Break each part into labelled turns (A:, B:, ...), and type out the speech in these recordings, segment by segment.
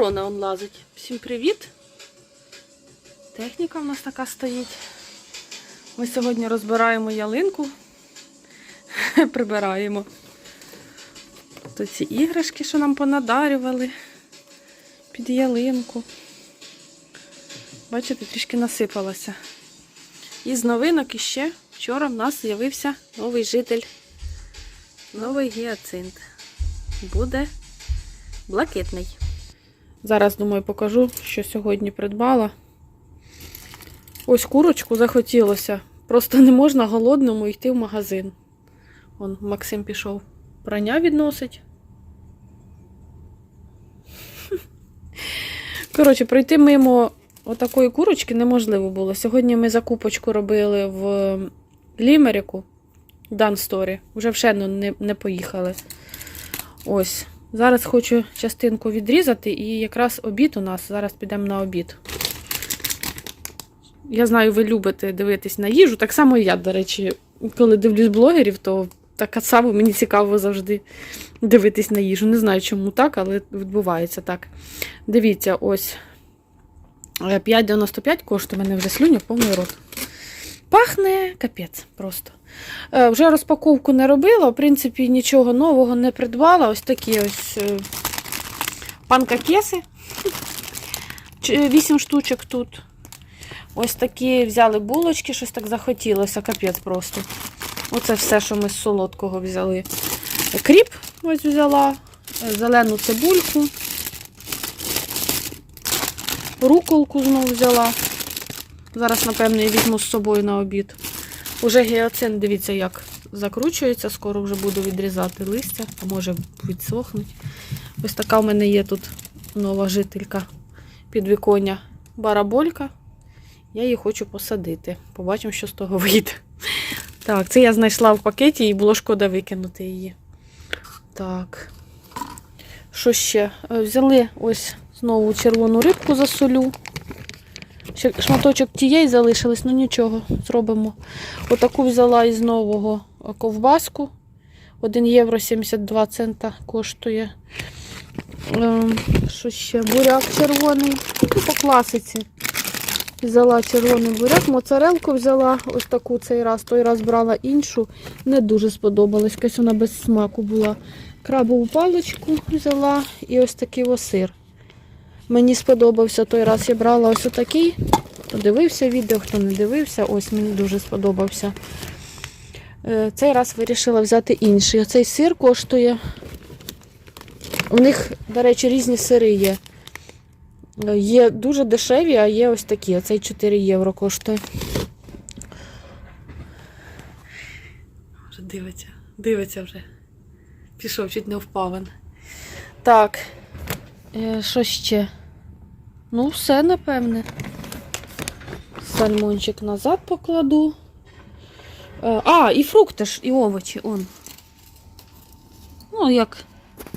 A: ворона он лазить. Всім привіт. Техніка в нас така стоїть. Ми сьогодні розбираємо ялинку, прибираємо. То ці іграшки, що нам понадарювали під ялинку. Бачите, трішки насипалося. І з новинок іще вчора в нас з'явився новий житель. Новий гіацинт. Буде блакитний. Зараз, думаю, покажу, що сьогодні придбала. Ось курочку захотілося. Просто не можна голодному йти в магазин. Он Максим пішов. Прання відносить. Коротше, пройти мимо отакої курочки неможливо було. Сьогодні ми закупочку робили в Лімеріку. Дансторі. Вже в Шену не, не поїхали. Ось. Зараз хочу частинку відрізати, і якраз обід у нас. Зараз підемо на обід. Я знаю, ви любите дивитись на їжу. Так само і я, до речі, коли дивлюсь блогерів, то так само мені цікаво завжди дивитись на їжу. Не знаю, чому так, але відбувається так. Дивіться, ось е, 5,95 коштує, мене вже слюня повний рот. Пахне капець просто. Е, Вже розпаковку не робила, в принципі, нічого нового не придбала. Ось такі ось е, панкакеси. 8 штучок тут. Ось такі взяли булочки, щось так захотілося, капець просто. Оце все, що ми з солодкого взяли. Кріп ось взяла, е, зелену цибульку, руколку знову взяла. Зараз, напевно, я візьму з собою на обід. Уже гіацин, дивіться, як закручується, скоро вже буду відрізати листя, а може відсохнуть. Ось така в мене є тут нова жителька підвіконня бараболька. Я її хочу посадити. Побачимо, що з того вийде. Так, це я знайшла в пакеті і було шкода викинути її. Так. Що ще? Е, Взяли ось знову червону рибку засолю. Шматочок тієї залишилось, ну нічого, зробимо. Отаку взяла із нового ковбаску. 1 євро 72 цента коштує. Ем, Що ще? Буряк червоний. Ну, по класиці. Взяла червоний буряк, моцарелку взяла ось таку цей раз. Той раз брала іншу. Не дуже сподобалась. Якась вона без смаку була. Крабову паличку взяла і ось такий осир. Мені сподобався той раз. Я брала ось отакий. Хто дивився відео, хто не дивився, ось мені дуже сподобався. Е, Цей раз вирішила взяти інший. Оцей сир коштує. У них, до речі, різні сири є. Е, Є дуже дешеві, а є ось такі. Оцей 4 євро коштує. Вже дивиться, дивиться вже. Пішов, чуть не впав. Так. Е, Що ще? Ну, все, напевне. Сальмончик назад покладу. Е, А, і фрукти ж, і овочі, он. Ну, як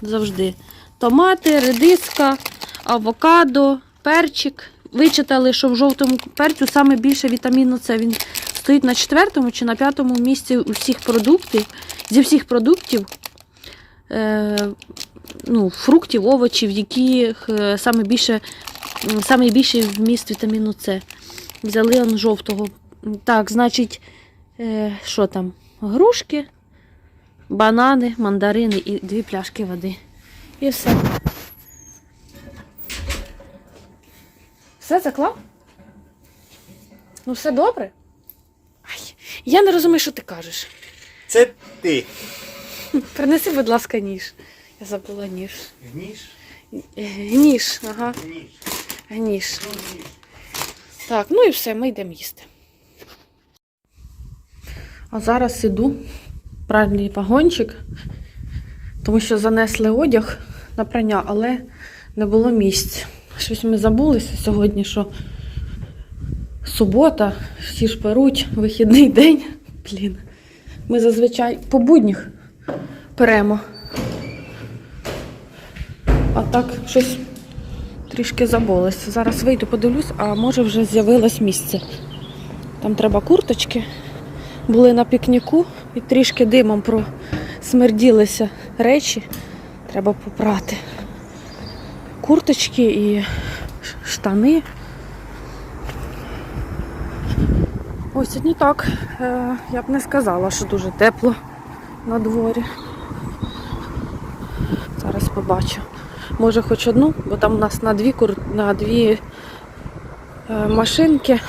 A: завжди. Томати, редиска, авокадо, перчик. Вичитали, що в жовтому перцю саме більше вітаміну С. Він стоїть на четвертому чи на п'ятому місці усіх продуктів, зі всіх продуктів. Е, ну, фруктів, овочів, яких е, саме більше, м, саме більший вміст вітаміну С. Взяли он жовтого. Так, значить, е, що там? Грушки, банани, мандарини і дві пляшки води. І все. Все заклав? Ну, все добре? Ай, я не розумію, що ти кажеш.
B: Це ти.
A: Принеси, будь ласка, ніж. Я забула ніж.
B: Гніш?
A: Е, Ніж, ага,
B: Гніш.
A: Ніж. Так, ну і все, ми йдемо їсти. А зараз іду пральний вагончик, тому що занесли одяг на прання, але не було місць. Щось ми забулися сьогодні, що субота, всі ж перуть, вихідний день. Блін. Ми зазвичай по буднях перемо. А так щось трішки забулося. Зараз вийду, подивлюсь, а може вже з'явилось місце. Там треба курточки. Були на пікніку і трішки димом просмерділися речі. Треба попрати. курточки і штани. Ось сьогодні так. Е, я б не сказала, що дуже тепло на дворі. Зараз побачу. Може хоч одну, бо там у нас на дві на дві е, машинки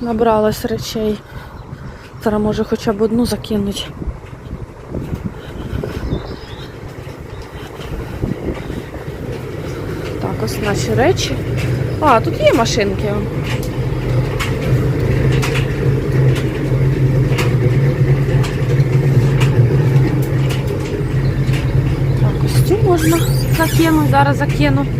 A: набралось речей. Зараз може хоча б одну закинуть. Так, ось наші речі. А, тут є машинки. Так, ось цю можна закину, зараз закину.
B: А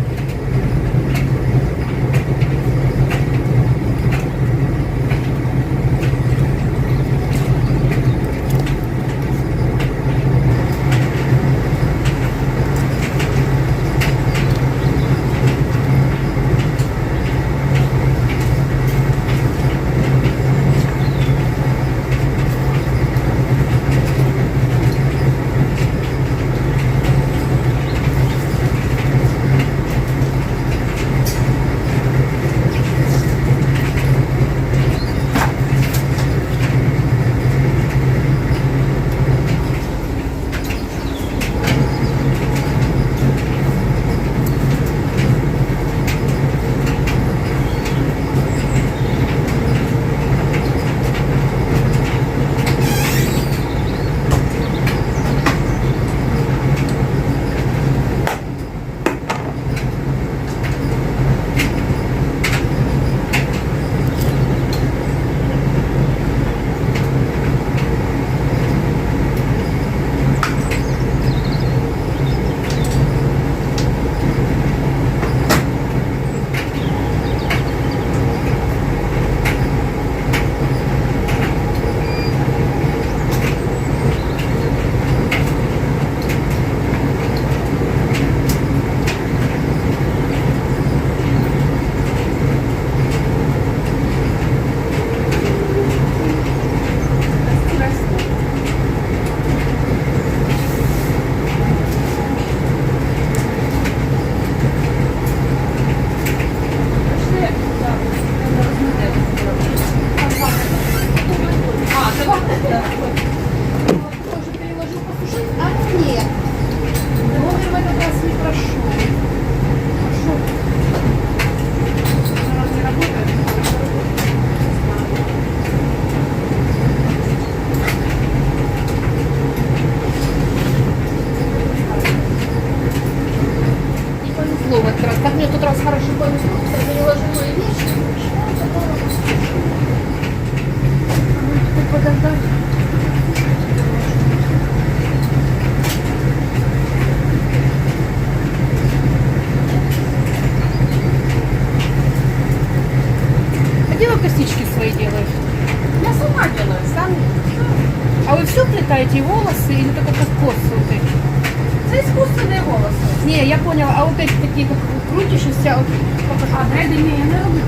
B: покажу.
C: А ні, я не роблю.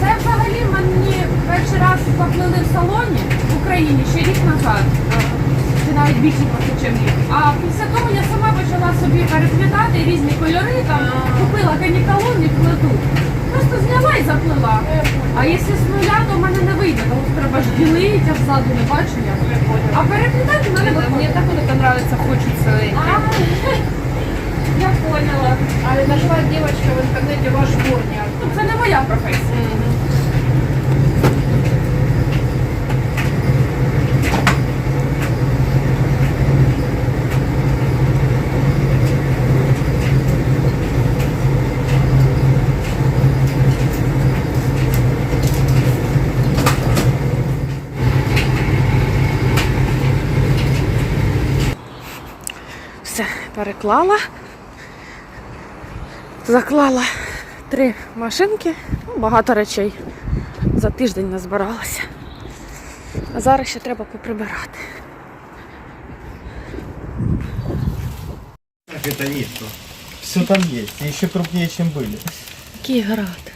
C: Це взагалі мені перший раз поплили в салоні в Україні ще рік назад. Чи навіть більше чим рік. А після того я сама почала собі переплітати різні кольори, там купила канікалон і плету. Просто зняла і заплила. А якщо з нуля, то в мене не вийде, тому що треба ж ділити, а ззаду не бачу я. А переплітати в мене
B: Мне
C: виходить.
B: так вот это нравится, хочется.
C: А, Я поняла.
B: А нашла девочка в интернете ваш дворняк.
C: Ну, Це не моя професія.
A: Переклала. Заклала три машинки, ну, багато речей. За тиждень назбиралася. А зараз ще треба поприбирати.
D: Как это есть? Все там есть, и еще крупнее, чем были.
A: Який град.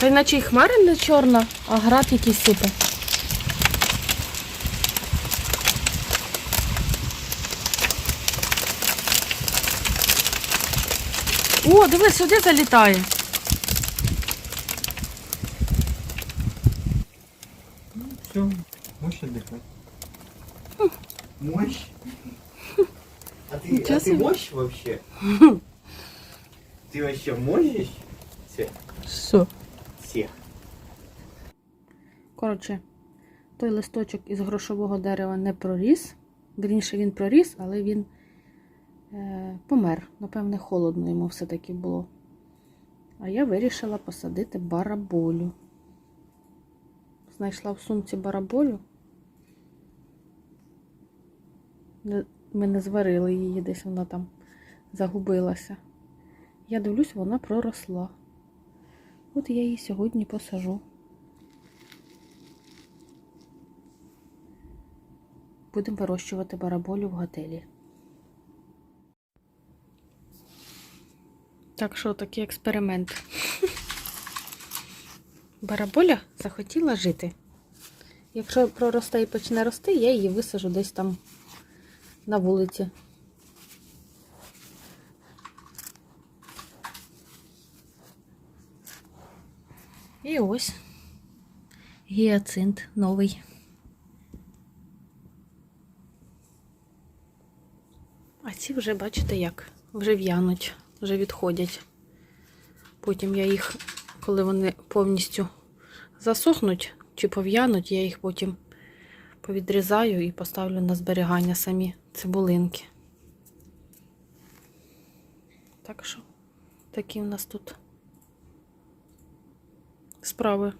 A: Та й наче й хмари не чорна, а град якийсь супер. О, дивись, сюди залітає.
D: Все, можешь отдыхать. Мощь? А ты,
A: Ничего
D: а ты
A: себе.
D: мощь вообще? Ты вообще можешь? Всех?
A: Що?
D: Всех.
A: Коротше, той листочок із грошового дерева не проріс. Вірніше, він проріс, але він е, помер. Напевне, холодно йому все-таки було. А я вирішила посадити бараболю. Знайшла в сумці бараболю. Ми не зварили її, десь вона там загубилася. Я дивлюсь, вона проросла. От я її сьогодні посажу. Будемо вирощувати бараболю в готелі. Так що такий експеримент. Бараболя захотіла жити. Якщо проросте і почне рости, я її висажу десь там на вулиці. І ось гіацинт новий. А ці вже, бачите, як? Вже в'януть, вже відходять. Потім я їх, коли вони повністю засохнуть чи пов'януть, я їх потім повідрізаю і поставлю на зберігання самі цибулинки. Так що, такі в нас тут справи.